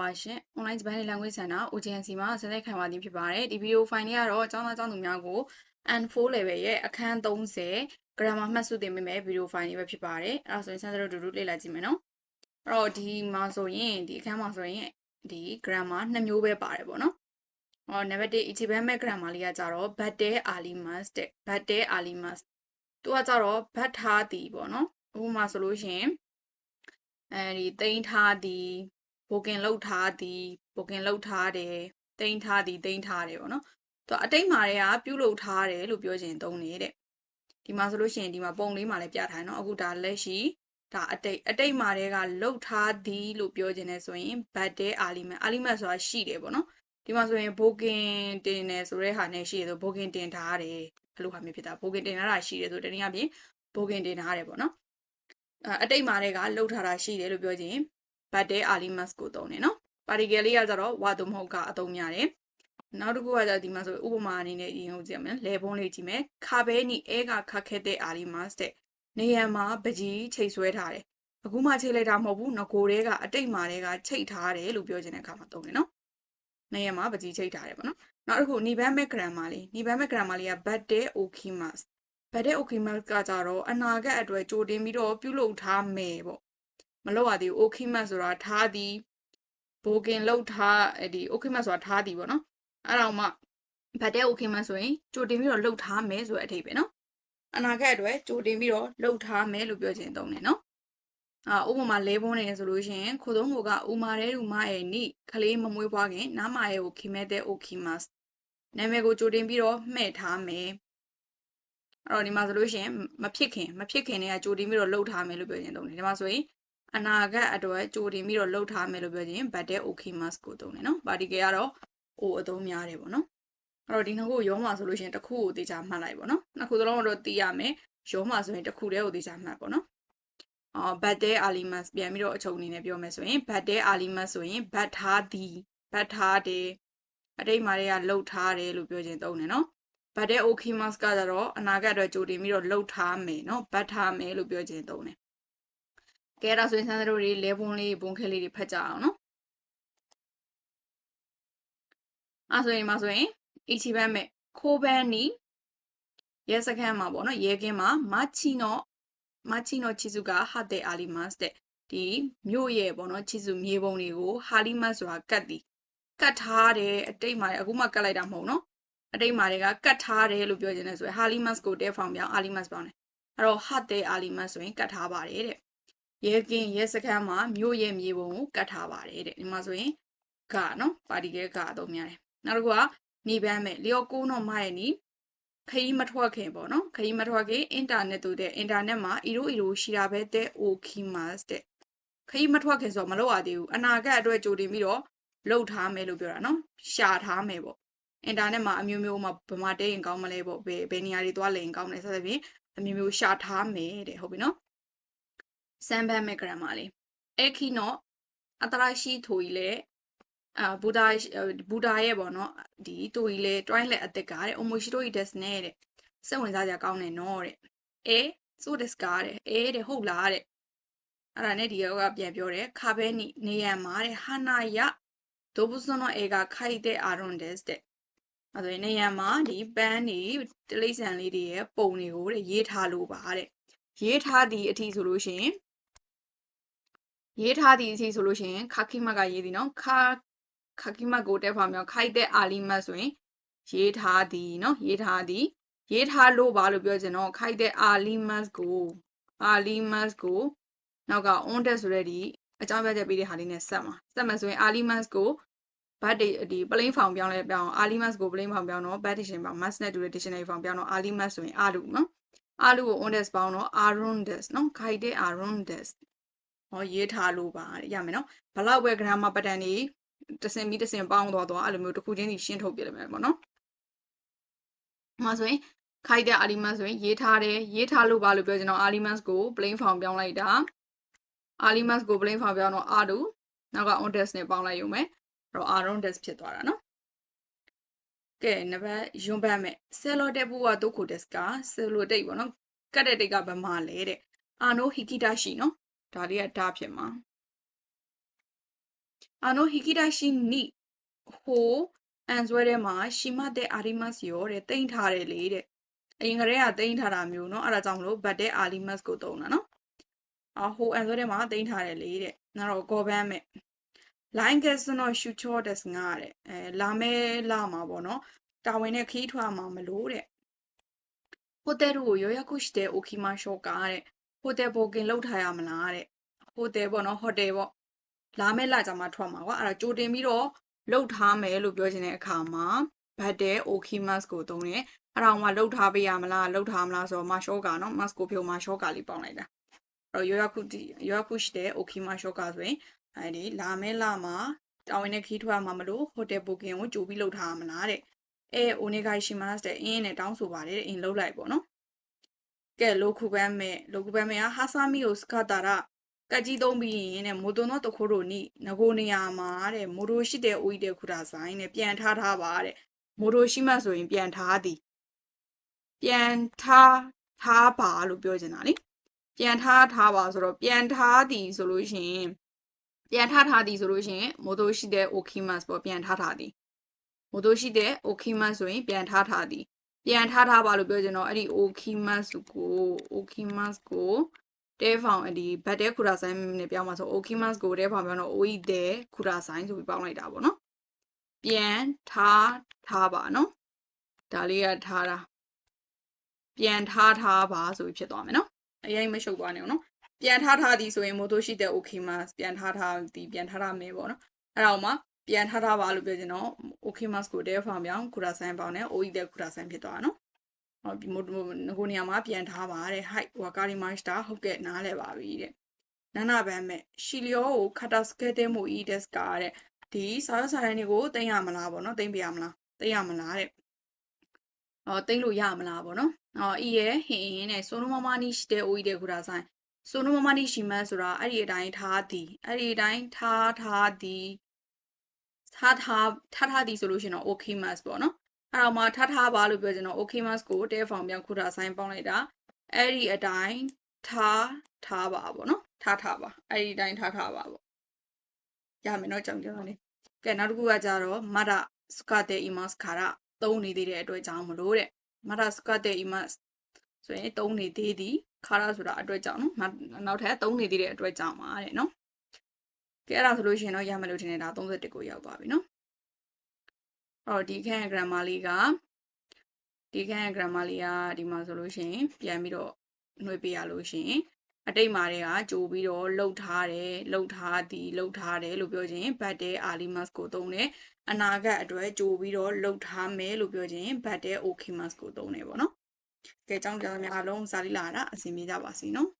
ပါရှင် online Japan language center OGNC မှာဆက်လက်ခံပါသည်ဖြစ်ပါတယ်ဒီဗီဒီယိုဖိုင်လေးကတော့အကြောင်းသားအကြောင်းသူများကို N4 level ရဲ့အခန်း30 grammar မှတ်စုသင်ပေးမယ်ဗီဒီယိုဖိုင်လေးပဲဖြစ်ပါတယ်အဲ့ဒါဆိုရင်စမ်းစမ်းတို့တူတူလေ့လာကြည့်မယ်နော်အဲ့တော့ဒီမှာဆိုရင်ဒီအခန်းမှာဆိုရင်ဒီ grammar နှစ်မျိုးပဲပါတယ်ပေါ့နော်ဟော number 1 ichiban me grammar လေးကကြတော့ batte alimas တဲ့ batte alimas သူကကြတော့ bat ထားသည်ပေါ့နော်ဥပမာဆိုလို့ရှိရင်အဲဒီတိန်းထားသည် ဘိုကင်လောက်ထားသည်ဘိုကင်လောက်ထားတယ်တိန်းထားသည်တိန်းထားတယ်ပေါ့နော်သူအတိတ်မှာတွေကပြုတ်လောက်ထားတယ်လို့ပြောချင်သုံးနေတဲ့ဒီမှာဆိုလို့ရှိရင်ဒီမှာပုံလေးမှာလည်းပြထားတယ်နော်အခုဒါလက်ရှိဒါအတိတ်အတိတ်မှာတွေကလှုပ်ထားသည်လို့ပြောချင်တယ်ဆိုရင်ဘတ်တဲအာလီမတ်အာလီမတ်ဆိုတာရှိတယ်ပေါ့နော်ဒီမှာဆိုရင်ဘိုကင်တင်တယ်ဆိုတဲ့ဟာနဲ့ရှိတယ်ဆိုဘိုကင်တင်ထားတယ်ဘယ်လိုဟာမျိုးဖြစ်တာဘိုကင်တင်ထားတာရှိတယ်ဆိုတနည်းအားဖြင့်ဘိုကင်တင်ထားတယ်ပေါ့နော်အတိတ်မှာတွေကလှုပ်ထားတာရှိတယ်လို့ပြောချင် ဘတ်တဲအာလီမတ်ကိုသုံးတယ်နော်ပါတီကယ်လေးကကြတော့ဝါတုမဟုတ်ကအသုံးများတယ်နောက်တစ်ခုကကြဒီမှာဆိုဥပမာအနေနဲ့ရင်ဟုတ်ကြည့်ရမယ်လေဘုံးလေးကြည့်မယ်ခါဘဲနီအဲကခတ်ခဲ့တဲ့အာလီမတ်တဲ့နေရံမှာပကြီးချိတ်ဆွဲထားတယ်အခုမှချိတ်လိုက်တာမဟုတ်ဘူးငကိုတဲကအတိတ်မှာတဲကချိတ်ထားတယ်လို့ပြောချင်တဲ့အခါမှာသုံးတယ်နော်နေရံမှာပကြီးချိတ်ထားတယ်ပေါ့နော်နောက်တစ်ခုနိဗ္ဗာန်မဲ့ဂရမ်မာလေးနိဗ္ဗာန်မဲ့ဂရမ်မာလေးကဘတ်တဲအိုခီမတ်ဘတ်တဲအိုခီမတ်ကကြတော့အနာဂတ်အတွက်ကြိုတင်ပြီးတော့ပြုလုပ်ထားမယ်ပေါ့ မလုပ်ရသေးဘူးအိုခီမတ်ဆိုတာထားသည်ဘိုကင်လောက်ထားဒီအိုခီမတ်ဆိုတာထားသည်ပေါ့နော်အဲ့တော့မှဘတ်တဲအိုခီမတ်ဆိုရင်ကြိုတင်ပြီးတော့လှုပ်ထားမယ်ဆိုတဲ့အထိပ္ပယ်နော်အနာဂတ်အတွက်ကြိုတင်ပြီးတော့လှုပ်ထားမယ်လို့ပြောချင်သုံးတယ်နော်အာဥပမာလဲပုံးနေဆိုလို့ရှိရင်ခိုသုံးကိုကဥမာတဲ့ဥမာရဲ့နိကလေးမမွေးဖွားခင်နားမာရဲ့ကိုခိမဲတဲ့အိုခီမတ်နာမည်ကိုကြိုတင်ပြီးတော့မှဲ့ထားမယ်အဲ့တော့ဒီမှာဆိုလို့ရှိရင်မဖြစ်ခင်မဖြစ်ခင်တည်းကကြိုတင်ပြီးတော့လှုပ်ထားမယ်လို့ပြောချင်သုံးတယ်ဒီမှာဆိုရင် အနာဂတ်အတွက်ကြိုတင်ပြီးတော့လှုပ်ထားမယ်လို့ပြောချင်ဘတ်တဲ့အိုခီမတ်ကိုသုံးတယ်နော်ပါတီကယ်ကတော့အိုအသုံးများတယ်ပေါ့နော်အဲ့တော့ဒီနှစ်ခုရောမှာဆိုလို့ရှိရင်တစ်ခုကိုသေချာမှတ်လိုက်ပေါ့နော်နှစ်ခုသလုံးတော့သိရမယ်ရောမှာဆိုရင်တစ်ခုတည်းကိုသေချာမှတ်ပေါ့နော်အော်ဘတ်တဲအာလီမတ်ပြန်ပြီးတော့အချုပ်အနေနဲ့ပြောမယ်ဆိုရင်ဘတ်တဲအာလီမတ်ဆိုရင်ဘတ်ထားသည်ဘတ်ထားတယ်အတိတ်မှာတွေကလှုပ်ထားတယ်လို့ပြောခြင်းသုံးတယ်နော်ဘတ်တဲအိုခီမတ်ကကြတော့အနာဂတ်အတွက်ကြိုတင်ပြီးတော့လှုပ်ထားမယ်နော်ဘတ်ထားမယ်လို့ပြောခြင်းသုံးတယ် ကဲဒါဆိုရင်ဆန်းတို့တွေလဲပုံးလေးပုံခဲလေးတွေဖတ်ကြအောင်နော်အဲဆိုရင်မှာဆိုရင်အချီဘတ်မဲ့ခိုးဘန်းနီရဲစခန်းမှာပေါ့နော်ရဲကင်းမှာမချီနောမချီနောချီစုကဟာတဲ့အာလီမတ်တဲ့ဒီမြို့ရဲ့ပေါ့နော်ချီစုမြေပုံတွေကိုဟာလီမတ်ဆိုတာကတ်တီကတ်ထားတယ်အတိတ်မှာအခုမှကတ်လိုက်တာမဟုတ်နော်အတိတ်မှာတွေကကတ်ထားတယ်လို့ပြောချင်တယ်ဆိုရင်ဟာလီမတ်ကိုတဲဖောင်ပြောင်းအာလီမတ်ပေါင်းတယ်အဲ့တော့ဟာတဲ့အာလီမတ်ဆိုရင်ကတ်ထားပါတယ်တဲ့ ရဲကင်းရဲစခန်းမှာမြို့ရဲ့မြေပုံကိုကတ်ထားပါတယ်တဲ့ဒီမှာဆိုရင်ကနော်ပါတီကဲကအသုံးများတယ်နောက်တစ်ခုကနေပန်းမဲ့လျော်ကိုတော့မရဲ့နီခရီးမထွက်ခင်ပေါ့နော်ခရီးမထွက်ခင်အင်တာနက်တို့တဲ့အင်တာနက်မှာအီရိုအီရိုရှိတာပဲတဲ့ okay mas တဲ့ခရီးမထွက်ခင်ဆိုတော့မလုပ်ရသေးဘူးအနာဂတ်အတွက်ကြိုတင်ပြီးတော့လုပ်ထားမယ်လို့ပြောတာနော်ရှာထားမယ်ပေါ့အင်တာနက်မှာအမျိုးမျိုးမှာဘယ်မှာတဲရင်ကောင်းမလဲပေါ့ဘယ်ဘယ်နေရာတွေသွားလဲရင်ကောင်းလဲစသဖြင့်အမျိုးမျိုးရှာထားမယ်တဲ့ဟုတ်ပြီနော် စမ်ဘတ်မဲ့ဂရမ်မာလေးအခီနောအတရာရှိထိုကြီးလေအာဘူဒါဘူဒါရဲ့ပေါ့နော်ဒီတူကြီးလေ twilight အသက်ကတဲ့ omoshiro des နဲ့တဲ့စိတ်ဝင်စားကြကောင်းတယ်နော်တဲ့အဲဆိုဒစ်ကားတဲ့အဲတဲ့ဟုတ်လားတဲ့အဲ့ဒါနဲ့ဒီကပြန်ပြောတယ်ခါဘဲနီနေရမှာတဲ့ဟာနာယဒိုဘူစွန်နောအေကခိုက်တဲ့အာရွန်ဒက်တဲ့အဲ့ဒါနေရမှာဒီပန်းနေတလိဆန်လေးတွေရဲ့ပုံတွေကိုတဲ့ရေးထားလို့ပါတဲ့ရေးထားသည်အထီဆိုလို့ရှိရင် ရေးထားသည့်အစီဆိုလို့ရှိရင်ခါခိမတ်ကရေးသည်နော်ခါခါခိမတ်ကိုတက်ဖာမြောက်ခိုက်တဲ့အာလီမတ်ဆိုရင်ရေးထားသည်နော်ရေးထားသည်ရေးထားလို့ပါလို့ပြောချင်တော့ခိုက်တဲ့အာလီမတ်ကိုအာလီမတ်ကိုနောက်က on test ဆိုတဲ့ဒီအကြောင်းပြချက်ပေးတဲ့ဟာလေးနဲ့ဆက်မှာဆက်မှာဆိုရင်အာလီမတ်ကိုဘတ်ဒီဒီ plain form ပြောင်းလဲပြောင်းအာလီမတ်ကို plain form ပြောင်းတော့ bad dictionary ပေါ့ mass နဲ့တူတဲ့ dictionary form ပြောင်းတော့အာလီမတ်ဆိုရင်အာလူနော်အာလူကို on test ပေါင်းတော့ arundes နော်ခိုက်တဲ့ arundes ဟောရေးထားလို့ပါရမယ်နော်ဘလောက်ပဲ grammar pattern တွေတစင်ပြီးတစင်ပေါင်းတော့တော့အဲ့လိုမျိုးတစ်ခုချင်းစီရှင်းထုတ်ပြလိုက်မယ်ပေါ့နော်။မှဆိုရင်ခိုက်တဲ့ elements ဆိုရင်ရေးထားတယ်ရေးထားလို့ပါလို့ပြောကျွန်တော် elements ကို plain form ပြောင်းလိုက်တာ elements ကို plain form ပြောင်းတော့ r တို့နောက်က on test နဲ့ပေါင်းလိုက်ရုံပဲအဲ့တော့ r on test ဖြစ်သွားတာနော်။ကဲနံပါတ်ယွန်ပတ်မဲ့ cellotape ကဒုက္ခ test က cellotape ပေါ့နော်။ကတ်တဲ့တိတ်ကဗမာလဲတဲ့အာနိုဟီကီတာရှိနော် ဒါလေးကဒါဖြစ်မှာ။ あの引き出しにဟိုအန်ဆွဲထဲမှာရှိမတဲ့အာရီမတ်ရောတဲ့တိမ့်ထားတယ်လေတဲ့အရင်ကတည်းကတိမ့်ထားတာမျိုးเนาะအဲ့ဒါကြောင့်မလို့ဘတ်တဲ့အာရီမတ်ကိုတုံးတာเนาะအဟိုအန်ဆွဲထဲမှာတိမ့်ထားတယ်လေတဲ့နောက်တော့ကောဘန်းမဲ့ line gas နော်ရှူချောတဲ့ငါတဲ့အဲလာမဲလာမှာပေါ့เนาะတာဝန်နဲ့ခီးထွားမှာမလို့တဲ့ဟိုတယ်ကိုရောရခုရှိတဲ့အိုခီမာရှော့ကားတဲ့ ဟိုတယ်ဘိုကင်လောက်ထားရမလားတဲ့ဟိုတယ်ပေါ့နော်ဟိုတယ်ပေါ့လာမဲလာကြမှာထွက်မှာကွာအဲ့တော့ကြိုတင်ပြီးတော့လောက်ထားမယ်လို့ပြောချင်တဲ့အခါမှာဘတ်တဲ့အိုခီမတ်ကိုသုံးတယ်အဲ့တော့မှလောက်ထားပေးရမလားလောက်ထားမလားဆိုတော့မာရှော့ကာနော်မတ်ကိုဖြုံမာရှော့ကာလေးပေါင်းလိုက်တာအဲ့တော့ရောရခုတီရောရခုရှိတဲ့အိုခီမာရှော့ကာဆိုရင်အဲ့ဒီလာမဲလာမှာတာဝန်နဲ့ခီးထွက်မှာမလို့ဟိုတယ်ဘိုကင်ကိုကြိုပြီးလောက်ထားရမလားတဲ့အဲအိုနေဂိုင်ရှိမတ်တဲ့အင်းနဲ့တောင်းဆိုပါတယ်တဲ့အင်းလောက်လိုက်ပေါ့နော် ကဲလိုခုပန်းမဲ့လိုခုပန်းမဲ့ဟာဆာမီကိုစကတာရကတ်ကြီးသုံးပြီးရင်တဲ့မိုတိုနောတခိုးတို့နိငကိုနေရာမှာတဲ့မိုတိုရှိတဲ့အိုကြီးတဲ့ခုတာဆိုင်နဲ့ပြန်ထားထားပါတဲ့မိုတိုရှိမှဆိုရင်ပြန်ထားသည်ပြန်ထားထားပါလို့ပြောချင်တာလေပြန်ထားထားပါဆိုတော့ပြန်ထားသည်ဆိုလို့ရှိရင်ပြန်ထားထားသည်ဆိုလို့ရှိရင်မိုတိုရှိတဲ့ okimas ပေါ့ပြန်ထားထားသည်မိုတိုရှိတဲ့ okimas ဆိုရင်ပြန်ထားထားသည် ပြန်ထားထားပါလို့ပြောချင်တော့အဲ့ဒီ okimas ကို okimas ကိုတဲဖောင်အဲ့ဒီဘတ်တဲခူရာဆိုင်နဲ့ပြောင်းမှာဆို okimas ကိုတဲဖောင်ပြောင်းတော့ oi တဲခူရာဆိုင်ဆိုပြီးပေါင်းလိုက်တာပေါ့နော်ပြန်ထားထားပါနော်ဒါလေးကထားတာပြန်ထားထားပါဆိုပြီးဖြစ်သွားမယ်နော်အရင်မရှုပ်သွားနေအောင်နော်ပြန်ထားထားသည်ဆိုရင်မို့တို့ရှိတဲ့ okimas ပြန်ထားထားသည်ပြန်ထားထားမယ်ပေါ့နော်အဲ့ဒါမှ ပြန်ထားထားပါလို့ပြောချင်တော့ okimas ကိုတဲဖောင်ပြောင်းခူရာဆိုင်ပေါင်းနဲ့ oi တဲခူရာဆိုင်ဖြစ်သွားတာနော်ဟောဒီမို့ငကိုနေရာမှာပြန်ထားပါတဲ့ height ဝါကာရီမတ်တာဟုတ်ကဲ့နားလဲပါပြီတဲ့နာနာဘန်မဲ့ရှီလျောကိုခတ်တာစကဲတဲမိုဤဒက်စကာတဲ့ဒီစာရစာရင်းတွေကိုတင်ရမလားပေါ့နော်တင်ပြရမလားတင်ရမလားတဲ့ဟောတင်လို့ရမလားပေါ့နော်ဟောဤရဲ့ဟင်းနဲ့ဆိုနိုမမနီရှိတဲ့အိုဤတဲ့ခူရာဆိုင်ဆိုနိုမမနီရှိမန်းဆိုတာအဲ့ဒီအတိုင်းထားသည်အဲ့ဒီအတိုင်းထားထားသည် ထားထားထားထားသည်ဆိုလို့ရှိရင်တော့ okay mas ပေါ့နော်အဲ့တော့မှထားထားပါလို့ပြောချင်တော့ okay mas ကိုတဲဖောင်ပြန်ခုတာဆိုင်ပေါင်းလိုက်တာအဲ့ဒီအတိုင်းထားထားပါပေါ့နော်ထားထားပါအဲ့ဒီအတိုင်းထားထားပါပေါ့ရမယ်နော်ကြောင်ကြောင်လေးကဲနောက်တစ်ခုကကြတော့မရစကတဲ့ imas ခါရသုံးနေသေးတဲ့အတွက်ကြောင့်မလို့တဲ့မရစကတဲ့ imas ဆိုရင်သုံးနေသေးသည်ခါရဆိုတာအတွက်ကြောင့်နော်နောက်ထပ်သုံးနေသေးတဲ့အတွက်ကြောင့်ပါတဲ့နော် ကဲအဲ့ဒါဆိုလို့ရှိရင်တော့ရမယ်လို့ထင်နေတာ31ကိုရောက်သွားပြီနော်အော်ဒီခန့် grammar လေးကဒီခန့် grammar လေးကဒီမှာဆိုလို့ရှိရင်ပြန်ပြီးတော့နှွေးပေးရလို့ရှိရင်အတိတ်မှာတွေကကြိုပြီးတော့လှုပ်ထားတယ်လှုပ်ထားသည်လှုပ်ထားတယ်လို့ပြောခြင်းဘတ်တဲအာလီမတ်ကိုသုံးတယ်အနာဂတ်အတွက်ကြိုပြီးတော့လှုပ်ထားမယ်လို့ပြောခြင်းဘတ်တဲအိုကီမတ်ကိုသုံးတယ်ပေါ့နော်ကဲကြောင်းကြောင်းများအားလုံးစာလီလာတာအစီအမြင်ကြပါစေနော်